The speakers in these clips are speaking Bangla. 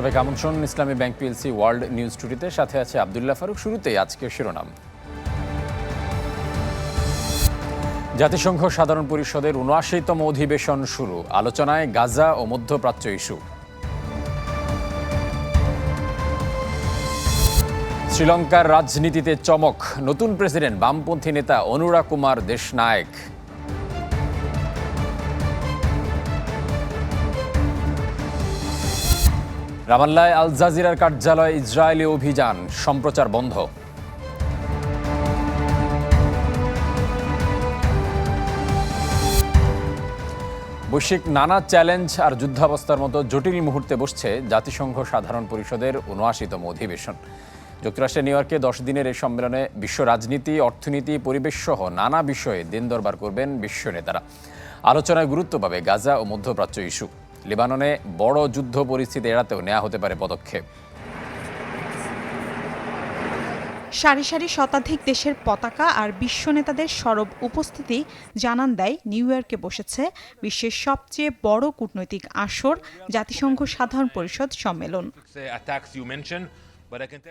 সবাইকে আমন্ত্রণ। Islami bank PLC world news টুডিতে সাথে আছে আবদুল্লাহ ফারুক। শুরুতেই আজকের শিরোনাম। জাতিসংঘ সাধারণ পরিষদের উনআশিতম অধিবেশন শুরু। আলোচনায় গাজা ও মধ্যপ্রাচ্য ইস্যু। শ্রীলঙ্কার রাজনীতিতে চমক। নতুন প্রেসিডেন্ট বামপন্থী নেতা অনুরা কুমার দেশনায়ক। রামাল্লায় আল জাজিরার কার্যালয়ে ইসরায়েলি অভিযান সম্প্রচার বন্ধ। বৈশ্বিক নানা চ্যালেঞ্জ আর যুদ্ধাবস্থার মতো জটিল মুহূর্তে বসছে জাতিসংঘ সাধারণ পরিষদের উনআশিতম অধিবেশন। যুক্তরাষ্ট্রের নিউ ইয়র্কে দশ দিনের এই সম্মেলনে বিশ্ব রাজনীতি, অর্থনীতি, পরিবেশ সহ নানা বিষয়ে দিন দরবার করবেন বিশ্ব নেতারা। আলোচনায় গুরুত্ব পাবে গাজা ও মধ্যপ্রাচ্য ইস্যু। লেবাননে বড় যুদ্ধ পরিস্থিতি এড়াতেও নেওয়া হতে পারে পদক্ষেপ। সারি সারি শতাধিক দেশের পতাকা আর বিশ্ব নেতাদের সরব উপস্থিতি জানান দেয় নিউ ইয়র্কে বসেছে বিশ্বের সবচেয়ে বড় কূটনৈতিক আসর জাতিসংঘ সাধারণ পরিষদ সম্মেলন।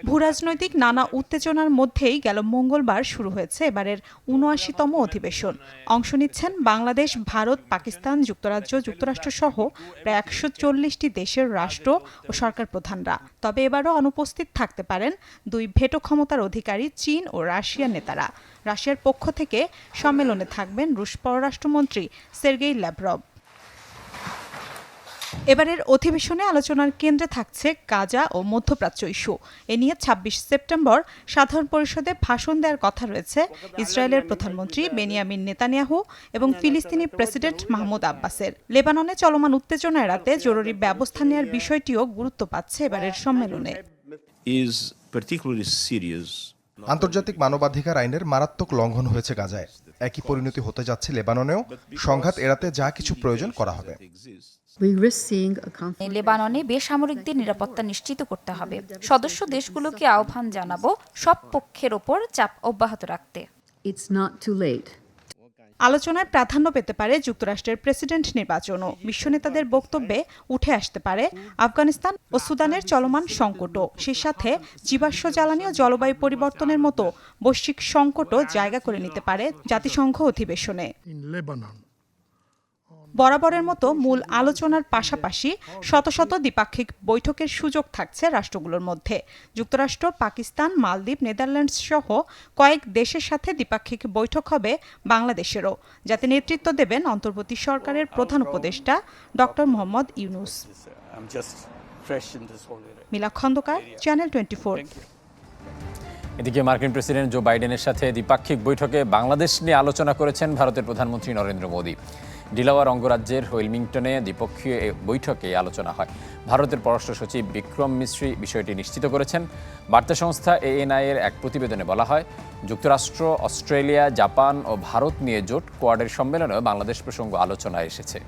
ভূরাজনৈতিক নানা উত্তেজনার মধ্যেই গেল মঙ্গলবার শুরু হয়েছে এবারের উনআশিতম অধিবেশন। অংশ নিচ্ছেন বাংলাদেশ, ভারত, পাকিস্তান যুক্তরাজ্য যুক্তরাষ্ট্র সহ প্রায় একশো চল্লিশটি দেশের রাষ্ট্র ও সরকার প্রধানরা। তবে এবারও অনুপস্থিত থাকতে পারেন দুই ভেটো ক্ষমতার অধিকারী চীন ও রাশিয়ার নেতারা। রাশিয়ার পক্ষ থেকে সম্মেলনে থাকবেন রুশ পররাষ্ট্রমন্ত্রী সের্গেই ল্যাভরভ এবারের অধিবেশনে আলোচনার কেন্দ্রে থাকছে গাজা ও মধ্যপ্রাচ্য ইস্যু। এ নিয়ে ছাব্বিশ সেপ্টেম্বর সাধারণ পরিষদে ভাষণ দেওয়ার কথা রয়েছে ইসরায়েলের প্রধানমন্ত্রী বেনিয়ামিন নেতানিয়াহু এবং ফিলিস্তিনি প্রেসিডেন্ট মাহমুদ আব্বাসের। লেবাননে চলমান উত্তেজনা এড়াতে জরুরি ব্যবস্থা নেওয়ার বিষয়টিও গুরুত্ব পাচ্ছে এবারের সম্মেলনে. আন্তর্জাতিক মানবাধিকার আইনের মারাত্মক লঙ্ঘন হয়েছে গাজায়। একই পরিণতি হতে যাচ্ছে লেবাননেও। সংঘাত এড়াতে যা কিছু প্রয়োজন করা হবে। লেবাননে বেসামরিকদের নিরাপত্তা নিশ্চিত করতে হবে। সদস্য দেশগুলোকে আহ্বান জানাব সব পক্ষের ওপর চাপ অব্যাহত রাখতে. আলোচনায় প্রাধান্য পেতে পারে যুক্তরাষ্ট্রের প্রেসিডেন্ট নির্বাচনও। বিশ্ব নেতাদের বক্তব্যে উঠে আসতে পারে আফগানিস্তান ও সুদানের চলমান সংকটও। সেই সাথে জীবাশ্ম জ্বালানি ও জলবায়ু পরিবর্তনের মতো বৈশ্বিক সংকটও জায়গা করে নিতে পারে জাতিসংঘ অধিবেশনে. বরাবরের মতো মূল আলোচনার পাশাপাশি শত শত দ্বিপাক্ষিক বৈঠকের সুযোগ থাকছে রাষ্ট্রগুলোর মধ্যে। যুক্তরাষ্ট্র, পাকিস্তান, মালদ্বীপ, নেদারল্যান্ডস সহ কয়েক দেশের সাথে দ্বিপাক্ষিক বৈঠক হবে বাংলাদেশেরও, যাতে নেতৃত্ব দেবেন অন্তর্বর্তী সরকারের প্রধান উপদেষ্টা doctor Mohammad Yunus. Mila Khandakar channel twenty এদিকে মার্কিন প্রেসিডেন্ট জো বাইডেনের সাথে দ্বিপাক্ষিক বৈঠকে বাংলাদেশ নিয়ে আলোচনা করেছেন ভারতের প্রধানমন্ত্রী নরেন্দ্র মোদী। ডিলাওয়ার অঙ্গরাজ্যের ওয়েলমিংটনে দ্বিপক্ষীয় এ বৈঠকে আলোচনা হয়। ভারতের পররাষ্ট্র সচিব বিক্রম মিশ্রী বিষয়টি নিশ্চিত করেছেন। বার্তা সংস্থা এএনআই এর এক প্রতিবেদনে বলা হয়, যুক্তরাষ্ট্র, অস্ট্রেলিয়া, জাপান ও ভারত নিয়ে জোট কোয়াডের সম্মেলনেও বাংলাদেশ প্রসঙ্গ আলোচনায় এসেছে।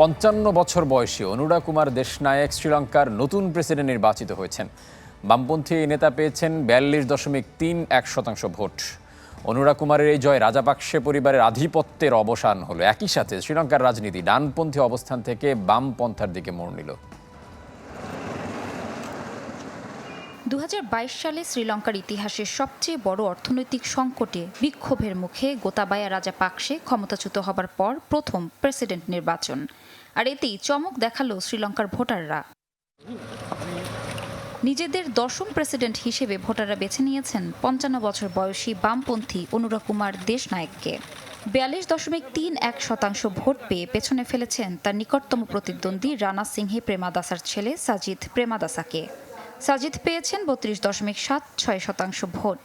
পঞ্চান্ন বছর বয়সী অনুরা কুমার দেশনায়ক শ্রীলঙ্কার নতুন প্রেসিডেন্ট নির্বাচিত হয়েছেন। বামপন্থী নেতা পেয়েছেন বিয়াল্লিশ দশমিক তিন এক শতাংশ ভোট। অনুরা কুমারের এই জয় রাজাপাকসে পরিবারের আধিপত্যের অবসান হলো। একই সাথে শ্রীলঙ্কার রাজনীতি ডানপন্থী অবস্থান থেকে বামপন্থার দিকে মোড় নিল। দু হাজার বাইশ সালে শ্রীলঙ্কার ইতিহাসের সবচেয়ে বড় অর্থনৈতিক সংকটে বিক্ষোভের মুখে গোতাবায়া রাজা পাকসে ক্ষমতাচ্যুত হবার পর প্রথম প্রেসিডেন্ট নির্বাচন। আর এতেই চমক দেখাল শ্রীলঙ্কার ভোটাররা। নিজেদের দশম প্রেসিডেন্ট হিসেবে ভোটাররা বেছে নিয়েছেন পঞ্চান্ন বছর বয়সী বামপন্থী অনুরা কুমার দেশনায়ককে। বিয়াল্লিশ দশমিক তিন এক শতাংশ ভোট পেয়ে পেছনে ফেলেছেন তার নিকটতম প্রতিদ্বন্দ্বী রানা সিংহে প্রেমাদাসার ছেলে সাজিদ প্রেমাদাসাকে সাজিদ পেয়েছেন বত্রিশ দশমিক সাত ছয় শতাংশ ভোট।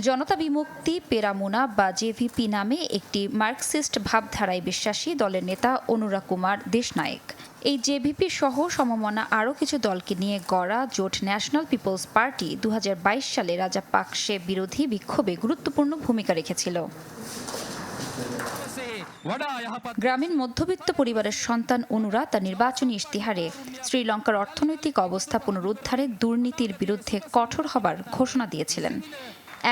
জনতা বিমুক্তি, পেরামুনা বা জেভিপি নামে একটি মার্কসিস্ট ভাবধারায় বিশ্বাসী দলের নেতা অনুরা কুমার দেশনায়ক। এই জেভিপি সহ সমমনা আরও কিছু দলকে নিয়ে গড়া জোট ন্যাশনাল পিপলস পার্টি দু হাজার বাইশ সালে রাজা পাকসে বিরোধী বিক্ষোভে গুরুত্বপূর্ণ ভূমিকা রেখেছিল। গ্রামীণ মধ্যবিত্ত পরিবারের সন্তান অনুরা তার নির্বাচনী ইশতিহারে শ্রীলঙ্কার অর্থনৈতিক অবস্থা পুনরুদ্ধারে দুর্নীতির বিরুদ্ধে কঠোর হবার ঘোষণা দিয়েছিলেন।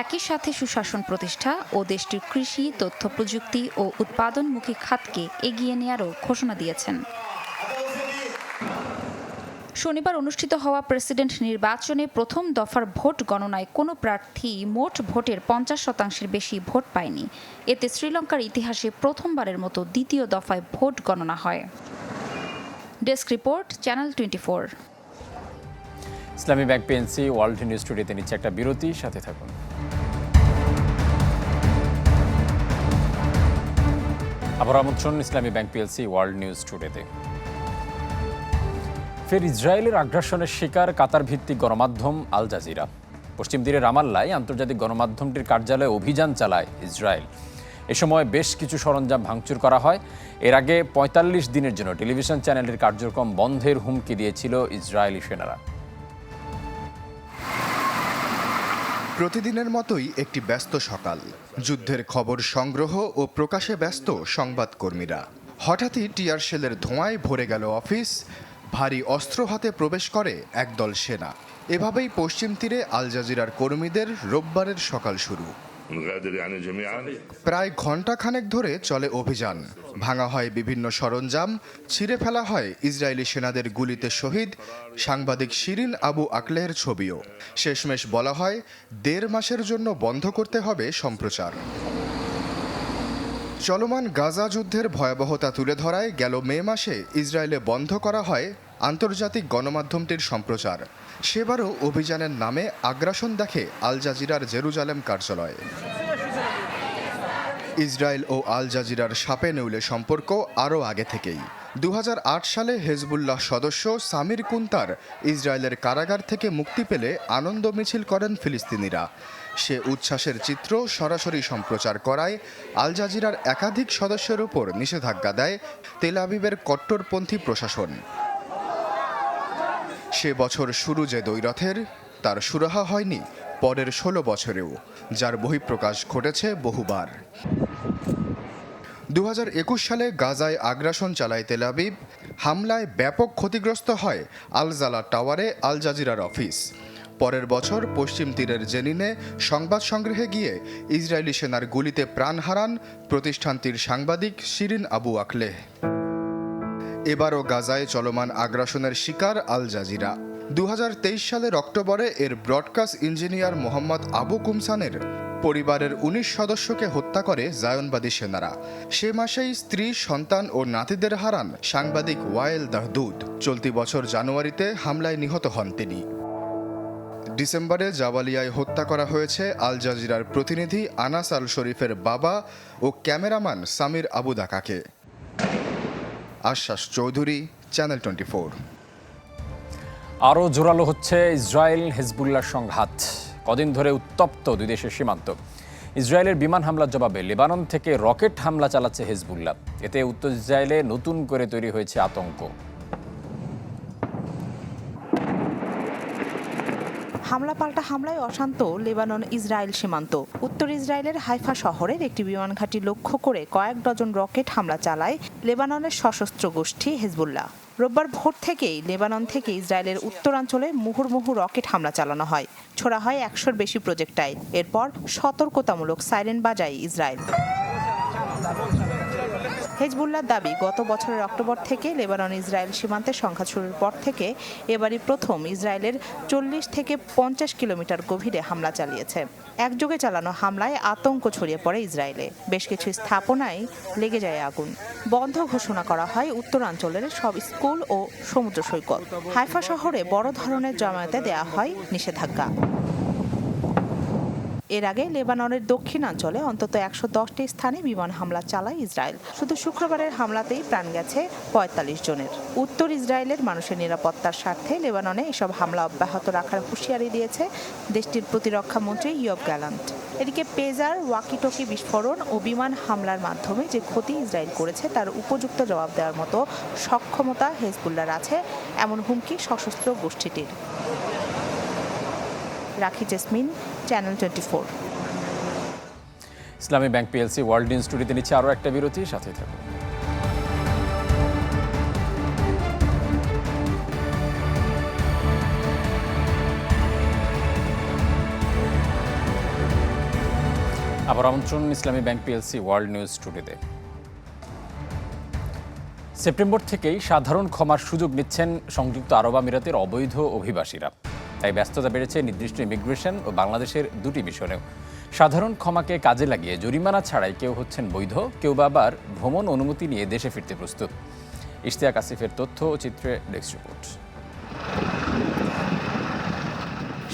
একই সাথে সুশাসন প্রতিষ্ঠা ও দেশটির কৃষি, তথ্য প্রযুক্তি ও উৎপাদনমুখী খাতকে এগিয়ে নেয়ারও ঘোষণা দিয়েছেন। শনিবার অনুষ্ঠিত হওয়া প্রেসিডেন্ট নির্বাচনে প্রথম দফার ভোট গণনায় কোনো প্রার্থী মোট ভোটের পঞ্চাশ শতাংশের বেশি ভোট পায়নি। এতে শ্রীলঙ্কার ইতিহাসে প্রথমবারের মতো দ্বিতীয় দফায় ভোট গণনা হয়। Desk report, channel twenty four. Islami bank PLC world news স্টুডিওতে নিচ্ছে একটা বিরতি, সাথে থাকুন। আবার আমন্ত্রণ Islami bank PLC world news টুডেতে। ফের ইসরায়েলের আগ্রাসনের শিকার কাতার ভিত্তিক গণমাধ্যম আল জাজিরা। পশ্চিম তীরে রামাল্লায় আন্তর্জাতিক গণমাধ্যমটির কার্যালয়ে অভিযান চালায় ইসরায়েল। এ সময় বেশ কিছু সরঞ্জাম ভাঙচুর করা হয়। এর আগে পঁয়তাল্লিশ দিনের জন্য টেলিভিশন চ্যানেলের কার্যক্রম বন্ধের হুমকি দিয়েছিল ইসরায়েলি সেনারা। প্রতিদিনের মতোই একটি ব্যস্ত সকাল। যুদ্ধের খবর সংগ্রহ ও প্রকাশে ব্যস্ত সংবাদকর্মীরা। হঠাৎই টিয়ার শেলের ধোঁয়ায় ভরে গেল অফিস ভারী অস্ত্র হাতে প্রবেশ করে একদল সেনা। এভাবেই পশ্চিম তীরে আল জাজিরার কর্মীদের রোববারের সকাল শুরু। প্রায় ঘণ্টা খানেক ধরে চলে অভিযান। ভাঙা হয় বিভিন্ন সরঞ্জাম, ছিঁড়ে ফেলা হয় ইসরায়েলি সেনাদের গুলিতে শহীদ সাংবাদিক শিরিন আবু আকলেহের ছবিও। শেষমেশ বলা হয়, দেড় মাসের জন্য বন্ধ করতে হবে সম্প্রচার। চলমান গাজা যুদ্ধের ভয়াবহতা তুলে ধরায় গেল মে মাসে ইসরায়েলে বন্ধ করা হয় আন্তর্জাতিক গণমাধ্যমটির সম্প্রচার। সেবারও অভিযানের নামে আগ্রাসন দেখে আল জাজিরার জেরুজালেম কার্যালয়। ইসরায়েল ও আল জাজিরার সাপে নেউলে সম্পর্ক আরও আগে থেকেই। দু হাজার আট সালে হেজবুল্লাহ সদস্য সামির কুন্তার ইসরায়েলের কারাগার থেকে মুক্তি পেলে আনন্দ মিছিল করেন ফিলিস্তিনিরা। সে উচ্ছ্বাসের চিত্র সরাসরি সম্প্রচার করায় আল জাজিরার একাধিক সদস্যের উপর নিষেধাজ্ঞা দেয় তেল আবিবের কট্টরপন্থী প্রশাসন। সে বছর শুরু যে দ্বৈরথের, তার সুরাহা হয়নি পরের ষোলো বছরেও, যার বহিঃপ্রকাশ ঘটেছে বহুবার। দু হাজার একুশ সালে গাজায় আগ্রাসন চালায় তেল আবিব। হামলায় ব্যাপক ক্ষতিগ্রস্ত হয় আলজালা টাওয়ারে আল জাজিরার অফিস। পরের বছর পশ্চিম তীরের জেনিনে সংবাদ সংগ্রহে গিয়ে ইসরায়েলি সেনার গুলিতে প্রাণ হারান প্রতিষ্ঠানটির সাংবাদিক শিরিন আবু আকলেহ এবারও গাজায় চলমান আগ্রাসনের শিকার আল জাজিরা। দু হাজার তেইশ সালের অক্টোবরে এর ব্রডকাস্ট ইঞ্জিনিয়ার মোহাম্মদ আবু কুমসানের পরিবারের উনিশ সদস্যকে হত্যা করে জায়নবাদী সেনারা। সে মাসেই স্ত্রী, সন্তান ও নাতিদের হারান সাংবাদিক ওয়াইল দাহদুদ। চলতি বছর জানুয়ারিতে হামলায় নিহত হন তিনি। ডিসেম্বরে জাওয়ালিয়ায় হত্যা করা হয়েছে আল জাজিরার প্রতিনিধি আনাস আল শরীফের বাবা ও ক্যামেরাম্যান সামির আবু দাকাকে। আশ্বাস চৌধুরী, চ্যানেল টোয়েন্টি ফোর। আরও জোরালো হচ্ছে ইসরায়েল হেজবুল্লার সংঘাত। কদিন ধরে উত্তপ্ত দুই দেশের সীমান্ত। ইসরায়েলের বিমান হামলার জবাবে লেবানন থেকে রকেট হামলা চালাচ্ছে হেজবুল্লাহ। এতে উত্তর ইসরায়েলে নতুন করে তৈরি হয়েছে আতঙ্ক। হামলা পাল্টা হামলায় অশান্ত, লেবানন, ইসরায়েল সীমান্ত। উত্তর ইসরায়েলের হাইফা শহরের একটি বিমান ঘাঁটি লক্ষ্য করে কয়েক ডজন রকেট হামলা চালায় লেবাননের সশস্ত্র গোষ্ঠী হেজবুল্লাহ। রোববার ভোর থেকেই লেবানন থেকে ইসরায়েলের উত্তরাঞ্চলে মুহুর্মুহু রকেট হামলা চালানো হয়। ছোড়া হয় একশোর বেশি প্রজেক্টাইল। এরপর সতর্কতামূলক সাইরেন বাজায় ইসরায়েল। হেজবুল্লার দাবি, গত বছরের অক্টোবর থেকে লেবানন, ইসরায়েল সীমান্তে সংঘাত শুরুর পর থেকে এবারই প্রথম ইসরায়েলের চল্লিশ থেকে পঞ্চাশ কিলোমিটার গভীরে হামলা চালিয়েছে। একযোগে চালানো হামলায় আতঙ্ক ছড়িয়ে পড়ে ইসরায়েলে। বেশ কিছু স্থাপনায় লেগে যায় আগুন। বন্ধ ঘোষণা করা হয় উত্তরাঞ্চলের সব স্কুল ও সমুদ্র সৈকত। হাইফা শহরে বড় ধরনের জমায়েতে দেয়া হয় নিষেধাজ্ঞা। এর আগে লেবাননের দক্ষিণাঞ্চলে অন্তত একশো দশটি স্থানে বিমান হামলা চালায় ইসরায়েল। শুধু শুক্রবারের হামলাতেই প্রাণ গেছে পঁয়তাল্লিশ জনের। উত্তর ইসরায়েলের মানুষের নিরাপত্তার স্বার্থে লেবাননে এসব হামলা অব্যাহত রাখার হুঁশিয়ারি দিয়েছে দেশটির প্রতিরক্ষা মন্ত্রী ইয়ব গ্যালান্ট। এদিকে পেজার, ওয়াকিটকি বিস্ফোরণ ও বিমান হামলার মাধ্যমে যে ক্ষতি ইসরায়েল করেছে তার উপযুক্ত জবাব দেওয়ার মতো সক্ষমতা হেজবুল্লার আছে এমন হুমকি সশস্ত্র গোষ্ঠীটির। Rakhi Jasmine channel twenty four Islami bank PLC world ইনস্টিটিউটে নিচ্ছে আরও একটা বিরতি সাথে থাকুন। আবার আমন্ত্রণ Islami bank PLC world news টুডেতে September থেকেই সাধারণ ক্ষমার সুযোগ নিচ্ছেন সংযুক্ত আরব আমিরাতের অবৈধ অভিবাসীরা। তাই ব্যস্ততা বেড়েছে নির্দিষ্ট ইমিগ্রেশন ও বাংলাদেশের দুটি মিশনেও। সাধারণ ক্ষমাকে কাজে লাগিয়ে জরিমানা ছাড়াই কেউ হচ্ছেন বৈধ, কেউ বা আবার ভ্রমণ অনুমতি নিয়ে দেশে ফিরতে প্রস্তুত। ইশতিয়াক আসিফের তথ্য ও চিত্রে ডেস্ক রিপোর্ট।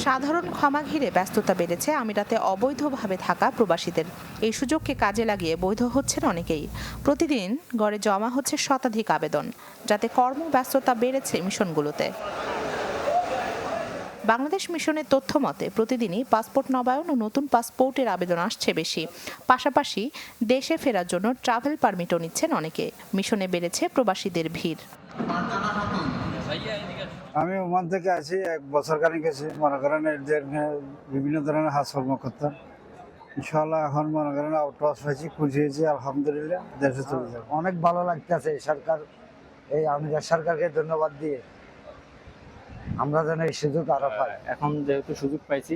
সাধারণ ক্ষমা ঘিরে ব্যস্ততা বেড়েছে আমিরাতে অবৈধভাবে থাকা প্রবাসীদের। এই সুযোগকে কাজে লাগিয়ে বৈধ হচ্ছেন অনেকেই। প্রতিদিন গড়ে জমা হচ্ছে শতাধিক আবেদন, যাতে কর্মব্যস্ততা বেড়েছে মিশনগুলোতে। বাংলাদেশ মিশনের তথ্য মতে, প্রতিদিনই পাসপোর্ট নবায়ন ও নতুন পাসপোর্টের আবেদন আসছে বেশি। পাশাপাশি দেশে ফেরার জন্য ট্রাভেল পারমিটও নিচ্ছেন অনেকে। মিশনে বেড়েছে প্রবাসীদের ভিড়। আমি ওমান থেকে আছি এক বছর খানিক গেছি। মনে করেন বিভিন্ন ধরনের হাজকর্ম করতাম ইনশাল্লাহ এখন মনে করেন আউট পাস হয়েছি খুশি হয়েছি আলহামদুলিল্লাহ দেশে চলে যাব। অনেক ভালো লাগতেছে সরকার, এই আমিরাত সরকারকে ধন্যবাদ দিয়ে। আমরা যেন এই সুযোগ আরও পাই। এখন যেহেতু সুযোগ পাইছি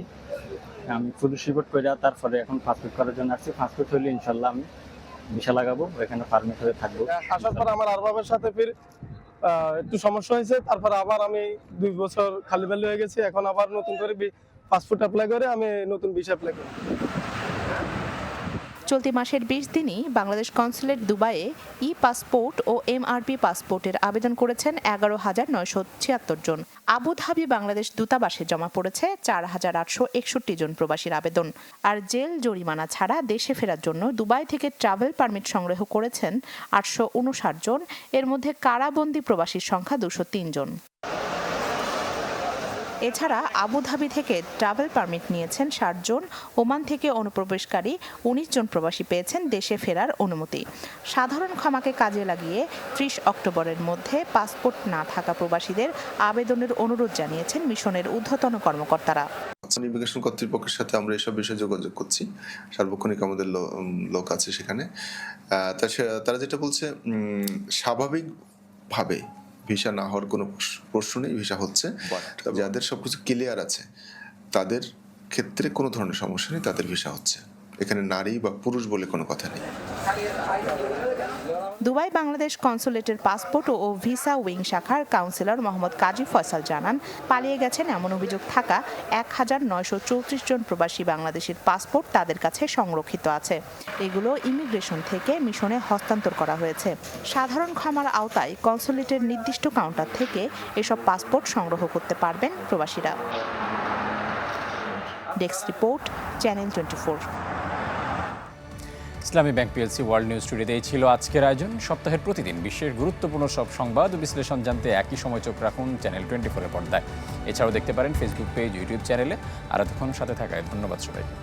আমি পুলিশ রিপোর্ট করে তারপরে এখন ফাস্টফুড করার জন্য আসছি। পাসপোর্ট হলে ইনশাল্লাহ আমি ভিসা লাগাবো এখানে পারমিট হয়ে থাকব। আসার পর আমার আরবাবের সাথে ফির একটু সমস্যা হয়েছে। তারপর আবার আমি দুই বছর খালি খালি হয়ে গেছি। এখন আবার নতুন করে পাসপোর্ট অ্যাপ্লাই করে আমি নতুন ভিসা অ্যাপ্লাই করি চলতি মাসের বিশ দিনই বাংলাদেশ কনসুলেট দুবাইয়ে ই পাসপোর্ট ও এমআরপি পাসপোর্টের আবেদন করেছেন এগারো হাজার নয়শো ছিয়াত্তর জন। আবুধাবি বাংলাদেশ দূতাবাসে জমা পড়েছে চার হাজার আটশো একষট্টি জন প্রবাসীর আবেদন। আর জেল জরিমানা ছাড়া দেশে ফেরার জন্য দুবাই থেকে ট্রাভেল পারমিট সংগ্রহ করেছেন আটশো উনষাট জন। এর মধ্যে কারাবন্দী প্রবাসীর সংখ্যা দুশো তিন জন। এছাড়া আবুধাবি থেকে ট্রাভেল পারমিট নিয়েছেন ষাট জন, ওমান থেকে অনুপ্রবেশকারী উনিশ জন প্রবাসী পেয়েছেন দেশে ফেরার অনুমতি। সাধারণ ক্ষমাকে কাজে লাগিয়ে ত্রিশ অক্টোবরের মধ্যে পাসপোর্ট না থাকা প্রবাসীদের আবেদনের অনুরোধ জানিয়েছেন মিশনের ঊর্ধ্বতন কর্মকর্তারা। ইমিগ্রেশন কর্তৃপক্ষের সাথে আমরা এসব বিষয়ে যোগাযোগ করছি। সার্বক্ষণিক আমাদের লোক আছে সেখানে। তারা যেটা বলছে স্বাভাবিকভাবে ভিসা না হওয়ার কোনো প্রশ- প্রশ্ন নেই ভিসা হচ্ছে। যাদের সবকিছু ক্লিয়ার আছে তাদের ক্ষেত্রে কোনো ধরনের সমস্যা নেই তাদের ভিসা হচ্ছে। এখানে নারী বা পুরুষ বলে কোনো কথা নেই। দুবাই বাংলাদেশ কনসুলেটের পাসপোর্ট ও ভিসা উইং শাখার কাউন্সিলর মোহাম্মদ কাজী ফয়সাল জানান, পালিয়ে গেছেন এমন অভিযোগ থাকা এক হাজার নয়শো চৌত্রিশ জন প্রবাসী বাংলাদেশের পাসপোর্ট তাদের কাছে সংরক্ষিত আছে। এগুলো ইমিগ্রেশন থেকে মিশনে হস্তান্তর করা হয়েছে। সাধারণ ক্ষমার আওতায় কনসুলেটের নির্দিষ্ট কাউন্টার থেকে এসব পাসপোর্ট সংগ্রহ করতে পারবেন প্রবাসীরা। Desk report, channel twenty Islami bank PLC world news টুডেতে এই ছিল আজকের আয়োজন। সপ্তাহের প্রতিদিন বিশ্বের গুরুত্বপূর্ণ সব সংবাদ ও বিশ্লেষণ জানতে একই সময় চোখ রাখুন চ্যানেল টোয়েন্টি ফোরের পর্দায়। এছাড়াও দেখতে পারেন ফেসবুক পেজ, ইউটিউব চ্যানেলে। আর এতক্ষণ সাথে থাকায় ধন্যবাদ সবাইকে।